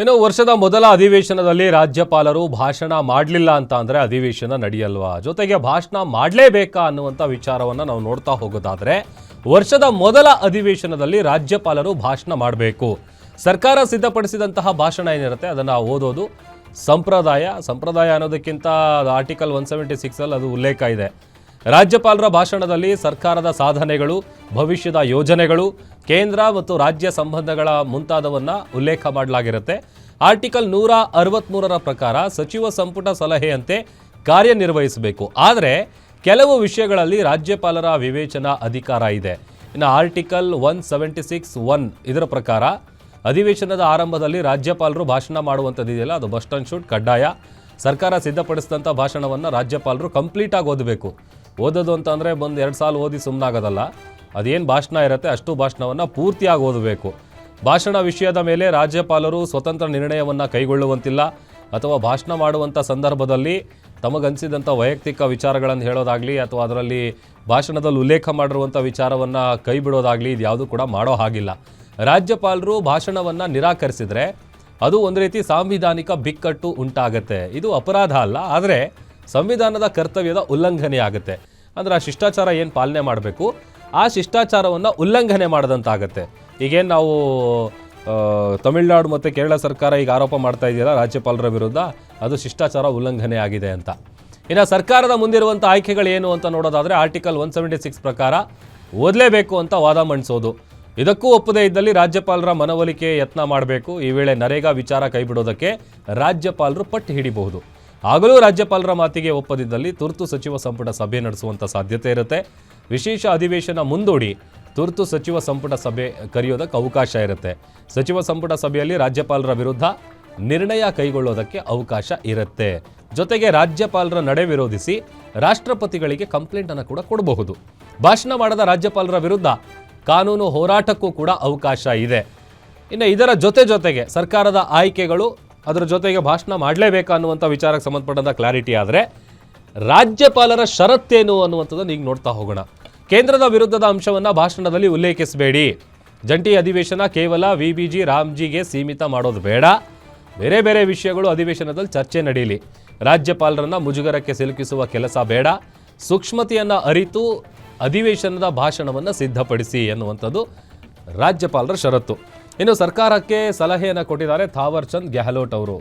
ಇನ್ನು ವರ್ಷದ ಮೊದಲ ಅಧಿವೇಶನದಲ್ಲಿ ರಾಜ್ಯಪಾಲರು ಭಾಷಣ ಮಾಡಲಿಲ್ಲ ಅಂತ ಅಂದರೆ ಅಧಿವೇಶನ ನಡೆಯಲ್ವಾ? ಜೊತೆಗೆ ಭಾಷಣ ಮಾಡಲೇಬೇಕಾ ಅನ್ನುವಂಥ ವಿಚಾರವನ್ನು ನಾವು ನೋಡ್ತಾ ಹೋಗೋದಾದರೆ, ವರ್ಷದ ಮೊದಲ ಅಧಿವೇಶನದಲ್ಲಿ ರಾಜ್ಯಪಾಲರು ಭಾಷಣ ಮಾಡಬೇಕು. ಸರ್ಕಾರ ಸಿದ್ಧಪಡಿಸಿದಂತಹ ಭಾಷಣ ಏನಿರುತ್ತೆ ಅದನ್ನು ಓದೋದು. ಸಂಪ್ರದಾಯ ಸಂಪ್ರದಾಯ ಅನ್ನೋದಕ್ಕಿಂತ ಆರ್ಟಿಕಲ್ ಒನ್ ಸೆವೆಂಟಿ ಸಿಕ್ಸಲ್ಲಿ ಅದು ಉಲ್ಲೇಖ ಇದೆ. ರಾಜ್ಯಪಾಲರ ಭಾಷಣದಲ್ಲಿ ಸರ್ಕಾರದ ಸಾಧನೆಗಳು, ಭವಿಷ್ಯದ ಯೋಜನೆಗಳು, ಕೇಂದ್ರ ಮತ್ತು ರಾಜ್ಯ ಸಂಬಂಧಗಳ ಮುಂತಾದವನ್ನು ಉಲ್ಲೇಖ ಮಾಡಲಾಗಿರುತ್ತೆ. ಆರ್ಟಿಕಲ್ ನೂರ ಅರವತ್ತ್ಮೂರರ ಪ್ರಕಾರ ಸಚಿವ ಸಂಪುಟ ಸಲಹೆಯಂತೆ ಕಾರ್ಯನಿರ್ವಹಿಸಬೇಕು. ಆದರೆ, ಕೆಲವು ವಿಷಯಗಳಲ್ಲಿ ರಾಜ್ಯಪಾಲರ ವಿವೇಚನಾ ಅಧಿಕಾರ ಇದೆ. ಇನ್ನು article one seventy six one ಇದರ ಪ್ರಕಾರ ಅಧಿವೇಶನದ ಆರಂಭದಲ್ಲಿ ರಾಜ್ಯಪಾಲರು ಭಾಷಣ ಮಾಡುವಂಥದ್ದಿದೆಯಲ್ಲ, ಅದು ಬಸ್ಟ್ ಅಂಡ್ ಶೂಟ್ ಕಡ್ಡಾಯ. ಸರ್ಕಾರ ಸಿದ್ಧಪಡಿಸಿದಂಥ ಭಾಷಣವನ್ನು ರಾಜ್ಯಪಾಲರು ಕಂಪ್ಲೀಟಾಗಿ ಓದಬೇಕು. ಓದೋದು ಅಂತ ಅಂದರೆ ಬಂದು ಎರಡು ಸಾಲು ಓದಿ ಸುಮ್ಮನಾಗೋದಲ್ಲ ಅದೇನು ಭಾಷಣ ಇರುತ್ತೆ ಅಷ್ಟು ಭಾಷಣವನ್ನು ಪೂರ್ತಿಯಾಗಿ ಓದಬೇಕು. ಭಾಷಣ ವಿಷಯದ ಮೇಲೆ ರಾಜ್ಯಪಾಲರು ಸ್ವತಂತ್ರ ನಿರ್ಣಯವನ್ನು ಕೈಗೊಳ್ಳುವಂತಿಲ್ಲ ಅಥವಾ ಭಾಷಣ ಮಾಡುವಂಥ ಸಂದರ್ಭದಲ್ಲಿ ತಮಗನ್ಸಿದಂಥ ವೈಯಕ್ತಿಕ ವಿಚಾರಗಳನ್ನು ಹೇಳೋದಾಗಲಿ ಅಥವಾ ಅದರಲ್ಲಿ ಭಾಷಣದಲ್ಲಿ ಉಲ್ಲೇಖ ಮಾಡಿರುವಂಥ ವಿಚಾರವನ್ನು ಕೈ ಬಿಡೋದಾಗಲಿ ಇದು ಯಾವುದೂ ಕೂಡ ಮಾಡೋ ಹಾಗಿಲ್ಲ. ರಾಜ್ಯಪಾಲರು ಭಾಷಣವನ್ನು ನಿರಾಕರಿಸಿದರೆ ಅದು ಒಂದು ರೀತಿ ಸಾಂವಿಧಾನಿಕ ಬಿಕ್ಕಟ್ಟು ಉಂಟಾಗತ್ತೆ. ಇದು ಅಪರಾಧ ಅಲ್ಲ, ಆದರೆ ಸಂವಿಧಾನದ ಕರ್ತವ್ಯದ ಉಲ್ಲಂಘನೆ ಆಗುತ್ತೆ ಅಂದರೆ ಆ ಶಿಷ್ಟಾಚಾರ ಏನು ಪಾಲನೆ ಮಾಡಬೇಕು? ಆ ಶಿಷ್ಟಾಚಾರವನ್ನು ಉಲ್ಲಂಘನೆ ಮಾಡಿದಂತಾಗತ್ತೆ. ಈಗೇನು ನಾವು ತಮಿಳುನಾಡು ಮತ್ತು ಕೇರಳ ಸರ್ಕಾರ ಈಗ ಆರೋಪ ಮಾಡ್ತಾ ಇದೆಯಲ್ಲ ರಾಜ್ಯಪಾಲರ ವಿರುದ್ಧ, ಅದು ಶಿಷ್ಟಾಚಾರ ಉಲ್ಲಂಘನೆ ಆಗಿದೆ ಅಂತ. ಇನ್ನು ಸರ್ಕಾರದ ಮುಂದಿರುವಂಥ ಆಯ್ಕೆಗಳೇನು ಅಂತ ನೋಡೋದಾದರೆ ಆರ್ಟಿಕಲ್ ಒನ್ ಸೆವೆಂಟಿ ಸಿಕ್ಸ್ ಪ್ರಕಾರ ಓದಲೇಬೇಕು ಅಂತ ವಾದ ಮಂಡಿಸೋದು. ಇದಕ್ಕೂ ಒಪ್ಪದೇ ಇದ್ದಲ್ಲಿ ರಾಜ್ಯಪಾಲರ ಮನವೊಲಿಕೆ ಯತ್ನ ಮಾಡಬೇಕು. ಈ ವೇಳೆ ನರೇಗಾ ವಿಚಾರ ಕೈಬಿಡೋದಕ್ಕೆ ರಾಜ್ಯಪಾಲರು ಪಟ್ಟು ಹಿಡಿಬಹುದು. ಆಗಲೂ ರಾಜ್ಯಪಾಲರ ಮಾತಿಗೆ ಒಪ್ಪದಿದ್ದಲ್ಲಿ ತುರ್ತು ಸಚಿವ ಸಂಪುಟ ಸಭೆ ನಡೆಸುವಂಥ ಸಾಧ್ಯತೆ ಇರುತ್ತೆ. ವಿಶೇಷ ಅಧಿವೇಶನ ಮುಂದೂಡಿ ತುರ್ತು ಸಚಿವ ಸಂಪುಟ ಸಭೆ ಕರೆಯೋದಕ್ಕೆ ಅವಕಾಶ ಇರುತ್ತೆ. ಸಚಿವ ಸಂಪುಟ ಸಭೆಯಲ್ಲಿ ರಾಜ್ಯಪಾಲರ ವಿರುದ್ಧ ನಿರ್ಣಯ ಕೈಗೊಳ್ಳೋದಕ್ಕೆ ಅವಕಾಶ ಇರುತ್ತೆ. ಜೊತೆಗೆ ರಾಜ್ಯಪಾಲರ ನಡೆ ವಿರೋಧಿಸಿ ರಾಷ್ಟ್ರಪತಿಗಳಿಗೆ ಕಂಪ್ಲೇಂಟ್ ಅನ್ನು ಕೂಡ ಕೊಡಬಹುದು. ಭಾಷಣ ಮಾಡದ ರಾಜ್ಯಪಾಲರ ವಿರುದ್ಧ ಕಾನೂನು ಹೋರಾಟಕ್ಕೂ ಕೂಡ ಅವಕಾಶ ಇದೆ. ಇನ್ನು ಇದರ ಜೊತೆ ಜೊತೆಗೆ ಸರ್ಕಾರದ ಆಯ್ಕೆಗಳು ಅದರ ಜೊತೆಗೆ ಭಾಷಣ ಮಾಡಲೇಬೇಕಾ ಅನ್ನುವಂಥ ವಿಚಾರಕ್ಕೆ ಸಂಬಂಧಪಟ್ಟಂಥ ಕ್ಲಾರಿಟಿ ಆದರೆ, ರಾಜ್ಯಪಾಲರ ಷರತ್ತೇನು ಅನ್ನುವಂಥದ್ದನ್ನು ಈಗ ನೋಡ್ತಾ ಹೋಗೋಣ. ಕೇಂದ್ರದ ವಿರುದ್ಧದ ಅಂಶವನ್ನು ಭಾಷಣದಲ್ಲಿ ಉಲ್ಲೇಖಿಸಬೇಡಿ. ಜಂಟಿ ಅಧಿವೇಶನ ಕೇವಲ ವಿ ಬಿ ಜಿ ರಾಮ್ಜಿಗೆ ಸೀಮಿತ ಮಾಡೋದು ಬೇಡ. ಬೇರೆ ಬೇರೆ ವಿಷಯಗಳು ಅಧಿವೇಶನದಲ್ಲಿ ಚರ್ಚೆ ನಡೆಯಲಿ ರಾಜ್ಯಪಾಲರನ್ನು ಮುಜುಗರಕ್ಕೆ ಸಿಲುಕಿಸುವ ಕೆಲಸ ಬೇಡ. ಸೂಕ್ಷ್ಮತೆಯನ್ನು ಅರಿತು ಅಧಿವೇಶನದ ಭಾಷಣವನ್ನು ಸಿದ್ಧಪಡಿಸಿ ಎನ್ನುವಂಥದ್ದು ರಾಜ್ಯಪಾಲರ ಷರತ್ತು. ಇನ್ನು ಸರ್ಕಾರಕ್ಕೆ ಸಲಹೆಯನ್ನು ಕೊಟ್ಟಿದ್ದಾರೆ ಥಾವರ್ ಚಂದ್ ಗೆಹ್ಲೋಟ್ ಅವರು.